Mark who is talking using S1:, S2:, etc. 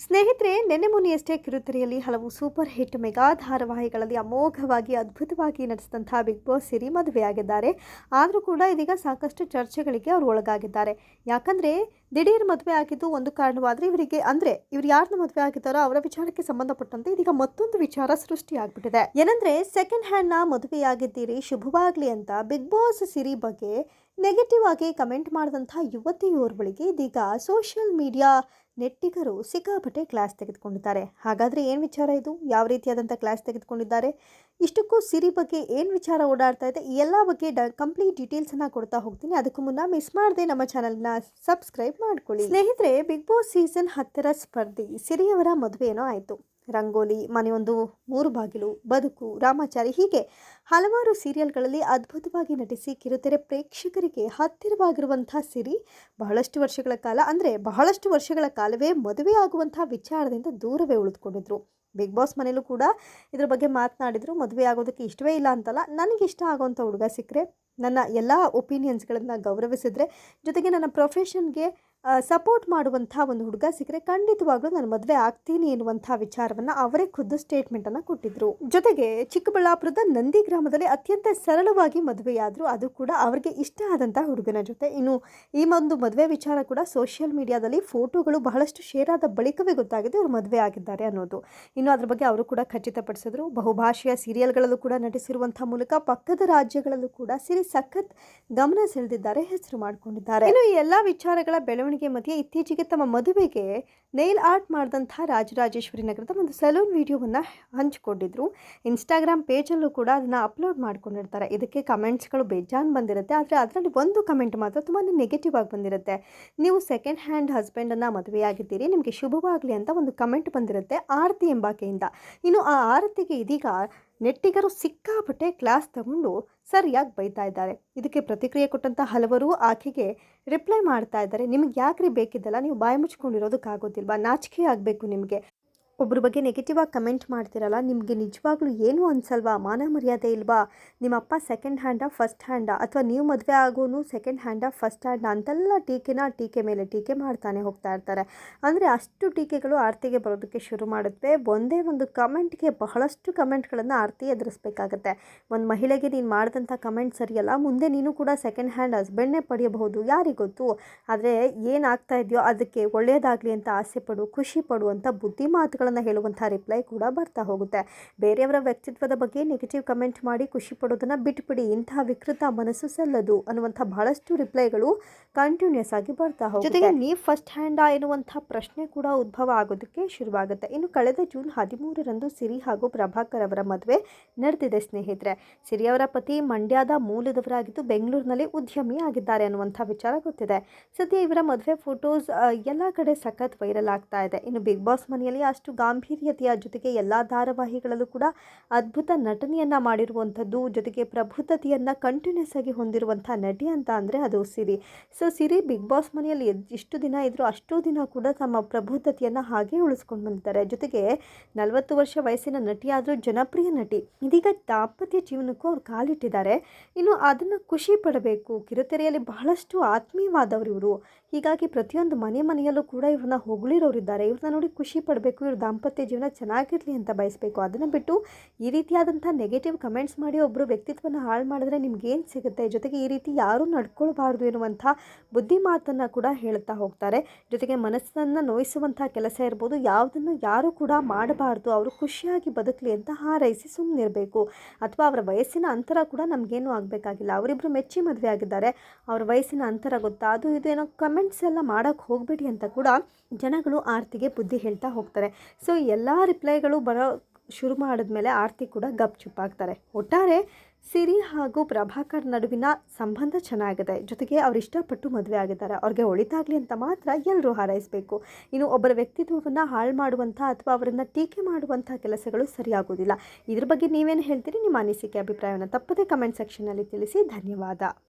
S1: ಸ್ನೇಹಿತರೆ, ನೆನ್ನೆ ಮೊನ್ನೆಯಷ್ಟೇ ಕಿರುತೆರೆಯಲ್ಲಿ ಹಲವು ಸೂಪರ್ ಹಿಟ್ ಮೆಗಾ ಧಾರಾವಾಹಿಗಳಲ್ಲಿ ಅಮೋಘವಾಗಿ, ಅದ್ಭುತವಾಗಿ ನಡೆಸಿದಂಥ ಬಿಗ್ ಬಾಸ್ ಸಿರಿ ಮದುವೆಯಾಗಿದ್ದಾರೆ. ಆದರೂ ಕೂಡ ಇದೀಗ ಸಾಕಷ್ಟು ಚರ್ಚೆಗಳಿಗೆ ಅವರು ಒಳಗಾಗಿದ್ದಾರೆ. ಯಾಕಂದರೆ, ದಿಢೀರ್ ಮದುವೆ ಆಗಿದ್ದು ಒಂದು ಕಾರಣವಾದರೆ ಇವರಿಗೆ ಅಂದರೆ ಇವ್ರು ಯಾರನ್ನ ಮದುವೆ ಆಗಿದ್ದಾರೋ ಅವರ ವಿಚಾರಕ್ಕೆ ಸಂಬಂಧಪಟ್ಟಂತೆ ಇದೀಗ ಮತ್ತೊಂದು ವಿಚಾರ ಸೃಷ್ಟಿಯಾಗ್ಬಿಟ್ಟಿದೆ. ಏನಂದರೆ ಸೆಕೆಂಡ್ ಹ್ಯಾಂಡ್ನ ಮದುವೆಯಾಗಿದ್ದೀರಿ, ಶುಭವಾಗಲಿ ಅಂತ ಬಿಗ್ ಬಾಸ್ ಸಿರಿ ಬಗ್ಗೆ ನೆಗೆಟಿವ್ ಆಗಿ ಕಮೆಂಟ್ ಮಾಡಿದಂಥ ಯುವತಿಯೋರ್ವಳಿಗೆ ಇದೀಗ ಸೋಷಿಯಲ್ ಮೀಡಿಯಾ ನೆಟ್ಟಿಗರು ಸಿಕ್ಕಾಪಟ್ಟೆ ಕ್ಲಾಸ್ ತೆಗೆದುಕೊಂಡಿದ್ದಾರೆ. ಹಾಗಾದರೆ ಏನು ವಿಚಾರ ಇದು? ಯಾವ ರೀತಿಯಾದಂಥ ಕ್ಲಾಸ್ ತೆಗೆದುಕೊಂಡಿದ್ದಾರೆ? ಇಷ್ಟಕ್ಕೂ ಸಿರಿ ಬಗ್ಗೆ ಏನು ವಿಚಾರ ಓಡಾಡ್ತಾ ಇದೆ? ಎಲ್ಲ ಬಗ್ಗೆ ಡ ಕಂಪ್ಲೀಟ್ ಡೀಟೇಲ್ಸನ್ನು ಕೊಡ್ತಾ ಹೋಗ್ತೀನಿ. ಅದಕ್ಕೂ ಮುನ್ನ ಮಿಸ್ ಮಾಡದೆ ನಮ್ಮ ಚಾನಲ್ನ ಸಬ್ಸ್ಕ್ರೈಬ್ ಮಾಡ್ಕೊಳ್ಳಿ. ಸ್ನೇಹಿತರೆ ಬಿಗ್ ಬಾಸ್ ಸೀಸನ್ ಹತ್ತರ ಸ್ಪರ್ಧಿ ಸಿರಿಯವರ ಮದುವೆನೋ ಆಯಿತು. ರಂಗೋಲಿ, ಮನೆಯೊಂದು, ಮೂರು ಬಾಗಿಲು, ಬದುಕು, ರಾಮಾಚಾರಿ ಹೀಗೆ ಹಲವಾರು ಸೀರಿಯಲ್ಗಳಲ್ಲಿ ಅದ್ಭುತವಾಗಿ ನಟಿಸಿ ಕಿರುತೆರೆ ಪ್ರೇಕ್ಷಕರಿಗೆ ಹತ್ತಿರವಾಗಿರುವಂಥ ಸಿರಿ ಬಹಳಷ್ಟು ವರ್ಷಗಳ ಕಾಲ, ಅಂದರೆ ಬಹಳಷ್ಟು ವರ್ಷಗಳ ಕಾಲವೇ ಮದುವೆ ಆಗುವಂಥ ವಿಚಾರದಿಂದ ದೂರವೇ ಉಳಿದುಕೊಂಡಿದ್ರು. ಬಿಗ್ ಬಾಸ್ ಮನೇಲೂ ಕೂಡ ಇದ್ರ ಬಗ್ಗೆ ಮಾತನಾಡಿದ್ರು, ಮದುವೆ ಆಗೋದಕ್ಕೆ ಇಷ್ಟವೇ ಇಲ್ಲ ಅಂತಲ್ಲ ನನಗಿಷ್ಟ ಆಗೋವಂಥ ಹುಡುಗ ಸಿಕ್ಕರೆ ನನ್ನ ಎಲ್ಲ ಒಪಿನಿಯನ್ಸ್ಗಳನ್ನು ಗೌರವಿಸಿದ್ರೆ, ಜೊತೆಗೆ ನನ್ನ ಪ್ರೊಫೆಷನ್ಗೆ ಸಪೋರ್ಟ್ ಮಾಡುವಂಥ ಒಂದು ಹುಡುಗ ಸಿಕ್ಕರೆ ಖಂಡಿತವಾಗ್ಲೂ ನಾನು ಮದುವೆ ಆಗ್ತೀನಿ ಎನ್ನುವಂಥ ವಿಚಾರವನ್ನು ಅವರೇ ಖುದ್ದು ಸ್ಟೇಟ್ಮೆಂಟನ್ನು ಕೊಟ್ಟಿದ್ರು. ಜೊತೆಗೆ ಚಿಕ್ಕಬಳ್ಳಾಪುರದ ನಂದಿ ಗ್ರಾಮದಲ್ಲಿ ಅತ್ಯಂತ ಸರಳವಾಗಿ ಮದುವೆಯಾದರು, ಅದು ಕೂಡ ಅವರಿಗೆ ಇಷ್ಟ ಆದಂಥ ಹುಡುಗನ ಜೊತೆ. ಇನ್ನು ಈ ಒಂದು ಮದುವೆ ವಿಚಾರ ಕೂಡ ಸೋಷಿಯಲ್ ಮೀಡಿಯಾದಲ್ಲಿ ಫೋಟೋಗಳು ಬಹಳಷ್ಟು ಶೇರ್ ಆದ ಬಳಿಕವೇ ಗೊತ್ತಾಗಿದೆ ಅವರು ಮದುವೆ ಆಗಿದ್ದಾರೆ ಅನ್ನೋದು. ಇನ್ನು ಅದ್ರ ಬಗ್ಗೆ ಅವರು ಕೂಡ ಖಚಿತಪಡಿಸಿದ್ರು. ಬಹುಭಾಷೆಯ ಸೀರಿಯಲ್ಗಳಲ್ಲೂ ಕೂಡ ನಟಿಸಿರುವಂಥ ಮೂಲಕ ಪಕ್ಕದ ರಾಜ್ಯಗಳಲ್ಲೂ ಕೂಡ ಸಿರಿ ಸಖತ್ ಗಮನ ಸೆಳೆದಿದ್ದಾರೆ, ಹೆಸರು ಮಾಡಿಕೊಂಡಿದ್ದಾರೆ. ಇನ್ನು ಈ ಎಲ್ಲ ವಿಚಾರಗಳ ಬೆಳವಣಿಗೆ ಮಧ್ಯೆ ಇತ್ತೀಚೆಗೆ ತಮ್ಮ ಮದುವೆಗೆ ನೈಲ್ ಆರ್ಟ್ ಮಾಡಿದಂಥ ರಾಜರಾಜೇಶ್ವರಿ ನಗರದ ಒಂದು ಸಲೂನ್ ವಿಡಿಯೋವನ್ನು ಹಂಚಿಕೊಂಡಿದ್ರು. ಇನ್ಸ್ಟಾಗ್ರಾಮ್ ಪೇಜಲ್ಲೂ ಕೂಡ ಅದನ್ನು ಅಪ್ಲೋಡ್ ಮಾಡ್ಕೊಂಡಿರ್ತಾರೆ. ಇದಕ್ಕೆ ಕಮೆಂಟ್ಸ್ಗಳು ಬೇಜಾನ್ ಬಂದಿರುತ್ತೆ. ಆದರೆ ಅದರಲ್ಲಿ ಒಂದು ಕಮೆಂಟ್ ಮಾತ್ರ ತುಂಬಾ ನೆಗೆಟಿವ್ ಆಗಿ ಬಂದಿರುತ್ತೆ. ನೀವು ಸೆಕೆಂಡ್ ಹ್ಯಾಂಡ್ ಹಸ್ಬೆಂಡನ್ನು ಮದುವೆಯಾಗಿದ್ದೀರಿ, ನಿಮಗೆ ಶುಭವಾಗಲಿ ಅಂತ ಒಂದು ಕಮೆಂಟ್ ಬಂದಿರುತ್ತೆ ಆರತಿ ಎಂಬಾಕೆಯಿಂದ. ಇನ್ನು ಆ ಆರತಿಗೆ ಇದೀಗ ನೆಟ್ಟಿಗರು ಸಿಕ್ಕಾಪಟ್ಟೆ ಕ್ಲಾಸ್ ತಗೊಂಡು ಸರಿಯಾಗಿ ಬೈತಾ ಇದ್ದಾರೆ. ಇದಕ್ಕೆ ಪ್ರತಿಕ್ರಿಯೆ ಕೊಟ್ಟಂಥ ಹಲವರು ಆಕೆಗೆ ರಿಪ್ಲೈ ಮಾಡ್ತಾ ಇದ್ದಾರೆ. ನಿಮಗೆ ಯಾಕ್ರಿ ಬೇಕಿದ್ದಲ್ಲ? ನೀವು ಬಾಯಿ ಮುಚ್ಕೊಂಡಿರೋದಕ್ಕಾಗೋದಿಲ್ವಾ? ನಾಚಿಕೆ ಆಗಬೇಕು ನಿಮಗೆ. ಒಬ್ಬರ ಬಗ್ಗೆ ನೆಗೆಟಿವ್ ಆಗಿ ಕಮೆಂಟ್ ಮಾಡ್ತಿರಲ್ಲ, ನಿಮಗೆ ನಿಜವಾಗ್ಲೂ ಏನು ಅನ್ಸಲ್ವಾ? ಮಾನ ಮರ್ಯಾದೆ ಇಲ್ವಾ? ನಿಮ್ಮಪ್ಪ ಸೆಕೆಂಡ್ ಹ್ಯಾಂಡಾ ಫಸ್ಟ್ ಹ್ಯಾಂಡಾ ಅಥವಾ ನೀವು ಮದುವೆ ಆಗೋನು ಸೆಕೆಂಡ್ ಹ್ಯಾಂಡಾ ಫಸ್ಟ್ ಹ್ಯಾಂಡಾ ಅಂತೆಲ್ಲ ಟೀಕೆನ ಟೀಕೆ ಮೇಲೆ ಟೀಕೆ ಮಾಡ್ತಾನೆ ಹೋಗ್ತಾ ಇರ್ತಾರೆ. ಅಂದರೆ ಅಷ್ಟು ಟೀಕೆಗಳು ಆರ್ತಿಗೆ ಬರೋದಕ್ಕೆ ಶುರು ಮಾಡುತ್ತವೆ ಒಂದೇ ಒಂದು ಕಮೆಂಟ್ಗೆ ಬಹಳಷ್ಟು ಕಮೆಂಟ್ಗಳನ್ನು ಆರ್ತಿ ಎದುರಿಸ್ಬೇಕಾಗತ್ತೆ. ಒಂದು ಮಹಿಳೆಗೆ ನೀನು ಮಾಡಿದಂಥ ಕಮೆಂಟ್ ಸರಿಯಲ್ಲ, ಮುಂದೆ ನೀನು ಕೂಡ ಸೆಕೆಂಡ್ ಹ್ಯಾಂಡ್ ಹಸ್ಬೆಂಡ್ನೇ ಪಡೆಯಬಹುದು ಯಾರಿಗೊತ್ತು ಆದರೆ ಏನಾಗ್ತಾ ಇದೆಯೋ ಅದಕ್ಕೆ ಒಳ್ಳೆಯದಾಗಲಿ ಅಂತ ಆಸೆ ಪಡು, ಖುಷಿ ಪಡು ಅಂತ ಬುದ್ಧಿ ಮಾತುಗಳು ಹೇಳುವಂಥ ರಿಪ್ಲೈ ಕೂಡ ಬರ್ತಾ ಹೋಗುತ್ತೆ. ಬೇರೆಯವರ ವ್ಯಕ್ತಿತ್ವದ ಬಗ್ಗೆ ನೆಗೆಟಿವ್ ಕಮೆಂಟ್ ಮಾಡಿ ಖುಷಿ ಪಡೋದನ್ನು ಬಿಟ್ಬಿಡಿ. ಇಂತಹ ವಿಕೃತ ಮನಸ್ಸು ಸಲ್ಲದು ಅನ್ನುವಂಥ ಬಹಳಷ್ಟು ರಿಪ್ಲೈಗಳು ಕಂಟಿನ್ಯೂಸ್ ಆಗಿ ಬರ್ತಾ ಹೋಗುತ್ತೆ. ಜೊತೆಗೆ ನೀವು ಫಸ್ಟ್ ಹ್ಯಾಂಡ್ ಎನ್ನುವಂಥ ಪ್ರಶ್ನೆ ಕೂಡ ಉದ್ಭವ ಆಗೋದಕ್ಕೆ ಶುರುವಾಗುತ್ತೆ. ಇನ್ನು ಕಳೆದ ಜೂನ್ ಹದಿಮೂರರಂದು ಸಿರಿ ಹಾಗೂ ಪ್ರಭಾಕರ್ ಅವರ ಮದುವೆ ನಡೆದಿದೆ ಸ್ನೇಹಿತರೆ. ಸಿರಿ ಅವರ ಪತಿ ಮಂಡ್ಯದ ಮೂಲದವರಾಗಿದ್ದು ಬೆಂಗಳೂರಿನಲ್ಲಿ ಉದ್ಯಮಿ ಆಗಿದ್ದಾರೆ ಅನ್ನುವಂಥ ವಿಚಾರ ಗೊತ್ತಿದೆ. ಸದ್ಯ ಇವರ ಮದುವೆ ಫೋಟೋಸ್ ಎಲ್ಲ ಕಡೆ ಸಖತ್ ವೈರಲ್ ಆಗ್ತಾ ಇದೆ. ಇನ್ನು ಬಿಗ್ ಬಾಸ್ ಮನೆಯಲ್ಲಿ ಅಷ್ಟು ಗಾಂಭೀರ್ಯತೆಯ ಜೊತೆಗೆ ಎಲ್ಲ ಧಾರಾವಾಹಿಗಳಲ್ಲೂ ಕೂಡ ಅದ್ಭುತ ನಟನೆಯನ್ನು ಮಾಡಿರುವಂಥದ್ದು, ಜೊತೆಗೆ ಪ್ರಬುದ್ಧತೆಯನ್ನು ಕಂಟಿನ್ಯೂಸ್ ಆಗಿ ಹೊಂದಿರುವಂಥ ನಟಿ ಅಂತ ಅಂದರೆ ಅದು Siri. So Siri Bigg Boss ಮನೆಯಲ್ಲಿ ಎಷ್ಟು ದಿನ ಇದ್ದರೂ ಅಷ್ಟು ದಿನ ಕೂಡ ತಮ್ಮ ಪ್ರಬುದ್ಧತೆಯನ್ನು ಹಾಗೆ ಉಳಿಸ್ಕೊಂಡು ಬಂದಿದ್ದಾರೆ. ಜೊತೆಗೆ ನಲವತ್ತು ವರ್ಷ ವಯಸ್ಸಿನ ನಟಿಯಾದರೂ ಜನಪ್ರಿಯ ನಟಿ. ಇದೀಗ ದಾಂಪತ್ಯ ಜೀವನಕ್ಕೂ ಅವ್ರು ಕಾಲಿಟ್ಟಿದ್ದಾರೆ. ಇನ್ನು ಅದನ್ನು ಖುಷಿ ಪಡಬೇಕು. ಕಿರುತೆರೆಯಲ್ಲಿ ಬಹಳಷ್ಟು ಆತ್ಮೀಯವಾದವರು ಇವರು. ಹೀಗಾಗಿ ಪ್ರತಿಯೊಂದು ಮನೆ ಮನೆಯಲ್ಲೂ ಕೂಡ ಇವ್ರನ್ನ ಹೊಗಳಿರೋರಿದ್ದಾರೆ. ಇವ್ರನ್ನ ನೋಡಿ ಖುಷಿ ಪಡಬೇಕು, ಇವ್ರ ದಾಂಪತ್ಯ ಜೀವನ ಚೆನ್ನಾಗಿರಲಿ ಅಂತ ಬಯಸಬೇಕು. ಅದನ್ನು ಬಿಟ್ಟು ಈ ರೀತಿಯಾದಂಥ ನೆಗೆಟಿವ್ ಕಮೆಂಟ್ಸ್ ಮಾಡಿ ಒಬ್ಬರು ವ್ಯಕ್ತಿತ್ವನ ಹಾಳು ಮಾಡಿದ್ರೆ ನಿಮ್ಗೇನು ಸಿಗುತ್ತೆ? ಜೊತೆಗೆ ಈ ರೀತಿ ಯಾರೂ ನಡ್ಕೊಳ್ಬಾರ್ದು ಎನ್ನುವಂಥ ಬುದ್ಧಿ ಮಾತನ್ನು ಕೂಡ ಹೇಳ್ತಾ ಹೋಗ್ತಾರೆ. ಜೊತೆಗೆ ಮನಸ್ಸನ್ನು ನೋಯಿಸುವಂಥ ಕೆಲಸ ಇರ್ಬೋದು, ಯಾವುದನ್ನು ಯಾರೂ ಕೂಡ ಮಾಡಬಾರ್ದು. ಅವರು ಖುಷಿಯಾಗಿ ಬದುಕಲಿ ಅಂತ ಹಾರೈಸಿ ಸುಮ್ಮನಿರಬೇಕು ಅಥವಾ ಅವರ ವಯಸ್ಸಿನ ಅಂತರ ಕೂಡ ನಮಗೇನು ಆಗಬೇಕಾಗಿಲ್ಲ. ಅವರಿಬ್ಬರು ಮೆಚ್ಚಿ ಮದುವೆ ಆಗಿದ್ದಾರೆ. ಅವ್ರ ವಯಸ್ಸಿನ ಅಂತರ ಗೊತ್ತಾ? ಅದು ಇದು ಏನೋ ಕಮೆಂಟ್ಸ್ ಎಲ್ಲ ಮಾಡೋಕ್ಕೆ ಹೋಗಬೇಡಿ ಅಂತ ಕೂಡ ಜನಗಳು ಆರ್ತಿಗೆ ಬುದ್ಧಿ ಹೇಳ್ತಾ ಹೋಗ್ತಾರೆ. ಸೊ ಎಲ್ಲ ರಿಪ್ಲೈಗಳು ಬರೋ ಶುರು ಮಾಡಿದ್ಮೇಲೆ ಆರ್ತಿ ಕೂಡ ಗಪ್ ಚುಪ್ಪಾಗ್ತಾರೆ ಒಟ್ಟಾರೆ ಸಿರಿ ಹಾಗೂ ಪ್ರಭಾಕರ್ ನಡುವಿನ ಸಂಬಂಧ ಚೆನ್ನಾಗಿದೆ. ಜೊತೆಗೆ ಅವ್ರು ಇಷ್ಟಪಟ್ಟು ಮದುವೆ ಆಗಿದ್ದಾರೆ. ಅವ್ರಿಗೆ ಒಳಿತಾಗಲಿ ಅಂತ ಮಾತ್ರ ಎಲ್ಲರೂ ಹಾರೈಸಬೇಕು. ಇನ್ನು ಒಬ್ಬರ ವ್ಯಕ್ತಿತ್ವವನ್ನು ಹಾಳು ಮಾಡುವಂಥ ಅಥವಾ ಅವರನ್ನು ಟೀಕೆ ಮಾಡುವಂಥ ಕೆಲಸಗಳು ಸರಿಯಾಗೋದಿಲ್ಲ ಇದ್ರ ಬಗ್ಗೆ ನೀವೇನು ಹೇಳ್ತೀರಿ? ನಿಮ್ಮ ಅನಿಸಿಕೆ, ಅಭಿಪ್ರಾಯವನ್ನು ತಪ್ಪದೇ ಕಮೆಂಟ್ ಸೆಕ್ಷನಲ್ಲಿ ತಿಳಿಸಿ. ಧನ್ಯವಾದ.